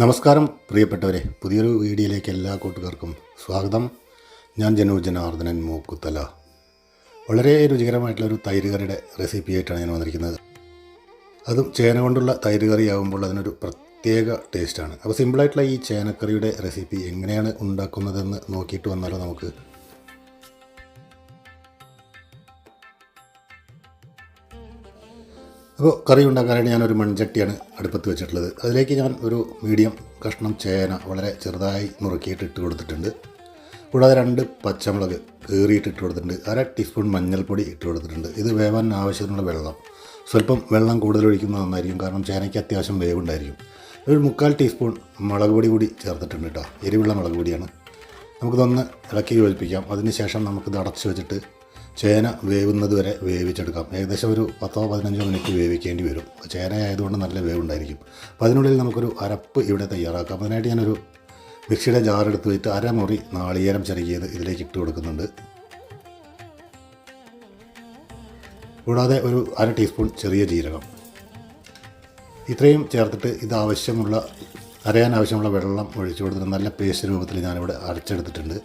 നമസ്കാരം പ്രിയപ്പെട്ടവരെ. പുതിയൊരു വീഡിയോയിലേക്ക് എല്ലാ കൂട്ടുകാർക്കും സ്വാഗതം. ഞാൻ ജനു ജനാർദ്ദനൻ മൂക്കുത്തല. വളരെ രുചികരമായിട്ടുള്ള ഒരു തൈര് കറിയുടെ റെസിപ്പി ആയിട്ടാണ് ഞാൻ വന്നിരിക്കുന്നത്. അതും ചേന കൊണ്ടുള്ള തൈര് കറി ആകുമ്പോൾ അതിനൊരു പ്രത്യേക ടേസ്റ്റാണ് അപ്പോൾ സിമ്പിളായിട്ടുള്ള ഈ ചേനക്കറിയുടെ റെസിപ്പി എങ്ങനെയാണ് ഉണ്ടാക്കുന്നതെന്ന് നോക്കിയിട്ട് വന്നാലോ നമുക്ക് അപ്പോൾ കറി ഉണ്ടാക്കാനായിട്ട് ഞാനൊരു മൺചട്ടിയാണ് അടുപ്പത്ത് വെച്ചിട്ടുള്ളത്. അതിലേക്ക് ഞാൻ ഒരു മീഡിയം കഷ്ണം ചേന വളരെ ചെറുതായി നുറുക്കിയിട്ട് ഇട്ട് കൊടുത്തിട്ടുണ്ട്. കൂടാതെ രണ്ട് പച്ചമുളക് കീറിയിട്ട് ഇട്ട് കൊടുത്തിട്ടുണ്ട്. അര ടീസ്പൂൺ മഞ്ഞൾപ്പൊടി ഇട്ട് കൊടുത്തിട്ടുണ്ട്. ഇത് വേവാൻ ആവശ്യത്തിനുള്ള വെള്ളം. സ്വല്പം വെള്ളം കൂടുതൽ ഒഴിക്കുന്നത് നന്നായിരിക്കും. കാരണം ചേനയ്ക്ക് അത്യാവശ്യം വേവുണ്ടായിരിക്കും. ഒരു മുക്കാൽ ടീസ്പൂൺ മുളക് പൊടി കൂടി ചേർത്തിട്ടുണ്ട് കേട്ടോ. എരിവുള്ള മുളക് പൊടിയാണ്. നമുക്കിതൊന്ന് ഇളക്കി യോജിപ്പിക്കാം. അതിനുശേഷം നമുക്കിത് അടച്ചു വെച്ചിട്ട് ചേന വേവുന്നത് വരെ വേവിച്ചെടുക്കാം. ഏകദേശം ഒരു പത്തോ പതിനഞ്ചോ മിനിറ്റ് വേവിക്കേണ്ടി വരും. ചേന ആയതുകൊണ്ട് നല്ല വേവുണ്ടായിരിക്കും. അപ്പോൾ അതിനുള്ളിൽ നമുക്കൊരു അരപ്പ് ഇവിടെ തയ്യാറാക്കാം. അതിനായിട്ട് ഞാനൊരു മിക്സിയുടെ ജാറെടുത്ത് വെച്ചിട്ട് അരമുറി നാളികേരം ചെറുകിയത് ഇതിലേക്ക് ഇട്ട് കൊടുക്കുന്നുണ്ട്. കൂടാതെ ഒരു അര ടീസ്പൂൺ ചെറിയ ജീരകം. ഇത്രയും ചേർത്തിട്ട് ഇത് ആവശ്യമുള്ള അരയാൻ ആവശ്യമുള്ള വെള്ളം ഒഴിച്ചു കൊടുത്തിട്ട് നല്ല പേസ്റ്റ് രൂപത്തിൽ ഞാനിവിടെ അരച്ചെടുത്തിട്ടുണ്ട്.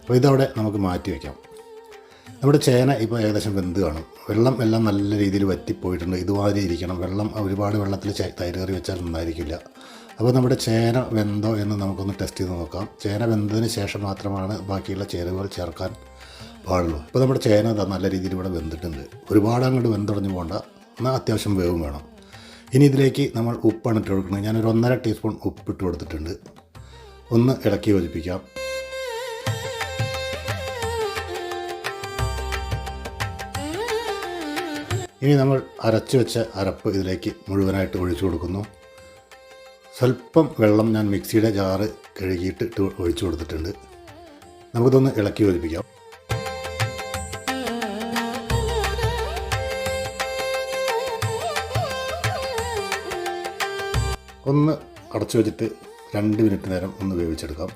അപ്പോൾ ഇതവിടെ നമുക്ക് മാറ്റി വയ്ക്കാം നമ്മുടെ ചേന ഇപ്പോൾ ഏകദേശം വെന്ത് കാണും. വെള്ളം എല്ലാം നല്ല രീതിയിൽ വറ്റിപ്പോയിട്ടുണ്ട്. ഇതുമാതിരി ഇരിക്കണം. വെള്ളം ഒരുപാട് വെള്ളത്തിൽ തൈര് കറി വെച്ചാൽ നന്നായിരിക്കില്ല. അപ്പോൾ നമ്മുടെ ചേന വെന്തോ എന്ന് നമുക്കൊന്ന് ടെസ്റ്റ് ചെയ്ത് നോക്കാം. ചേന വെന്തതിന് ശേഷം മാത്രമാണ് ബാക്കിയുള്ള ചേരുവകൾ ചേർക്കാൻ പാടുള്ളൂ. ഇപ്പോൾ നമ്മുടെ ചേന നല്ല രീതിയിൽ ഇവിടെ വെന്തിട്ടുണ്ട്. ഒരുപാട് അങ്ങോട്ട് വെന്തുടഞ്ഞു പോകണ്ട എന്നാൽ അത്യാവശ്യം വേവും വേണം. ഇനി ഇതിലേക്ക് നമ്മൾ ഉപ്പാണ് ഇട്ട് കൊടുക്കുന്നത്. ഞാനൊരു ഒന്നര ടീസ്പൂൺ ഉപ്പ് ഇട്ട് കൊടുത്തിട്ടുണ്ട്. ഒന്ന് ഇളക്കി യോജിപ്പിക്കാം. ഇനി നമ്മൾ അരച്ചു വെച്ച അരപ്പ് ഇതിലേക്ക് മുഴുവനായിട്ട് ഒഴിച്ചു കൊടുക്കുന്നു. സ്വല്പം വെള്ളം ഞാൻ മിക്സിയുടെ ജാറ് കഴുകിയിട്ട് ഇട്ട് ഒഴിച്ചു കൊടുത്തിട്ടുണ്ട്. നമുക്കിതൊന്ന് ഇളക്കി യോജിപ്പിക്കാം. ഒന്ന് അടച്ചു വെച്ചിട്ട് രണ്ട് മിനിറ്റ് നേരം ഒന്ന് വേവിച്ചെടുക്കാം.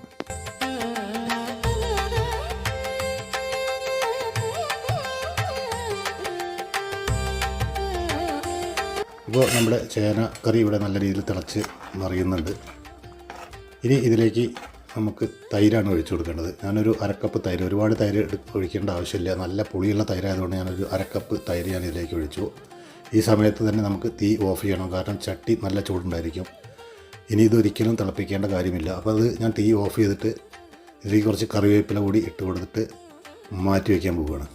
ഇപ്പോൾ നമ്മുടെ ചേന കറി ഇവിടെ നല്ല രീതിയിൽ തിളച്ച് മറിയുന്നുണ്ട്. ഇനി ഇതിലേക്ക് നമുക്ക് തൈരാണ് ഒഴിച്ചു കൊടുക്കേണ്ടത്. ഞാനൊരു അരക്കപ്പ് തൈര് ഒരുപാട് തൈര് ഒഴിക്കേണ്ട ആവശ്യമില്ല. നല്ല പുളിയുള്ള തൈരായതുകൊണ്ട് ഞാനൊരു അരക്കപ്പ് തൈര് ഞാൻ ഇതിലേക്ക് ഒഴിച്ചു. ഈ സമയത്ത് തന്നെ നമുക്ക് തീ ഓഫ് ചെയ്യണം. കാരണം ചട്ടി നല്ല ചൂടുണ്ടായിരിക്കും. ഇനി ഇതൊരിക്കലും തിളപ്പിക്കേണ്ട കാര്യമില്ല. അപ്പോൾ അത് ഞാൻ തീ ഓഫ് ചെയ്തിട്ട് ഇതിലേക്ക് കുറച്ച് കറിവേപ്പില കൂടി ഇട്ട് കൊടുത്തിട്ട് മാറ്റി വയ്ക്കാൻ പോവുകയാണ്.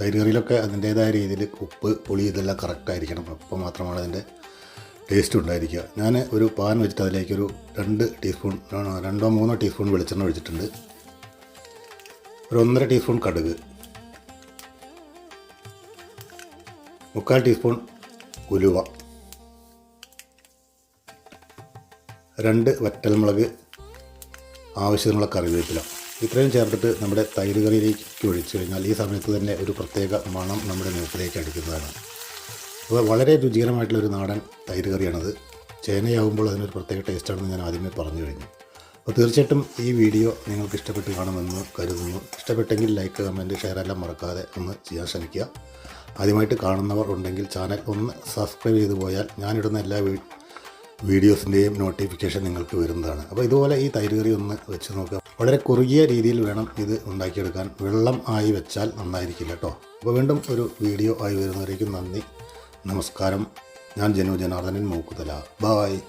തൈര് കറിയിലൊക്കെ അതിന്റേതായ രീതിയിൽ ഉപ്പ് പുളി ഇതെല്ലാം കറക്റ്റ് ആയിരിക്കണം. അപ്പോൾ മാത്രമാണ് അതിന്റെ ടേസ്റ്റ് ഉണ്ടായിരിക്കുക. ഞാൻ ഒരു പാൻ വെച്ചിട്ട് അതിലേക്ക് ഒരു രണ്ട് ടീസ്പൂൺ രണ്ടോ മൂന്നോ ടീസ്പൂൺ വെളിച്ചെണ്ണ ഒഴിച്ചിട്ടുണ്ട്. ഒരു ഒന്നര ടീസ്പൂൺ കടുക്. മുക്കാൽ ടീസ്പൂൺ ഉലുവ. രണ്ട് വറ്റൽമുളക് ആവശ്യത്തിനുള്ള കറിവേപ്പില. ഇത്രയും ചേർത്തിട്ട് നമ്മുടെ തൈര് കറിയിലേക്ക് ഒഴിച്ചു കഴിഞ്ഞാൽ ഈ സമയത്ത് തന്നെ ഒരു പ്രത്യേക മണം നമ്മുടെ മൂക്കിലേക്ക് അടിക്കുന്നതാണ്. അപ്പോൾ വളരെ രുചികരമായിട്ടുള്ളൊരു നാടൻ തൈര് കറിയാണത്. ചേനയാവുമ്പോൾ അതിനൊരു പ്രത്യേക ടേസ്റ്റാണെന്ന് ഞാൻ ആദ്യമേ പറഞ്ഞു കഴിഞ്ഞു. അപ്പോൾ തീർച്ചയായിട്ടും ഈ വീഡിയോ നിങ്ങൾക്ക് ഇഷ്ടപ്പെട്ട് കാണുമെന്ന് കരുതുന്നു. ഇഷ്ടപ്പെട്ടെങ്കിൽ ലൈക്ക് കമന്റ് ഷെയർ എല്ലാം മറക്കാതെ ഒന്ന് ചെയ്യാൻ ശ്രമിക്കുക. ആദ്യമായിട്ട് കാണുന്നവർ ഉണ്ടെങ്കിൽ ചാനൽ ഒന്ന് സബ്സ്ക്രൈബ് ചെയ്തു പോയാൽ ഞാനിടുന്ന എല്ലാ വീഡിയോസിന്റെയും നോട്ടിഫിക്കേഷൻ നിങ്ങൾക്ക് വരുന്നതാണ്. അപ്പോൾ ഇതുപോലെ ഈ തൈര് കറി ഒന്ന് വെച്ച് നോക്കുക. വളരെ കുറുകിയ രീതിയിൽ വേണം ഇത് ഉണ്ടാക്കിയെടുക്കാൻ. വെള്ളം ആയി വെച്ചാൽ നന്നായിരിക്കില്ല കേട്ടോ. അപ്പോൾ വീണ്ടും ഒരു വീഡിയോ ആയി വരുന്നവരേക്കും നന്ദി. നമസ്കാരം. ഞാൻ ജനു ജനാർദ്ദനൻ മൂക്കുതല. ബായ്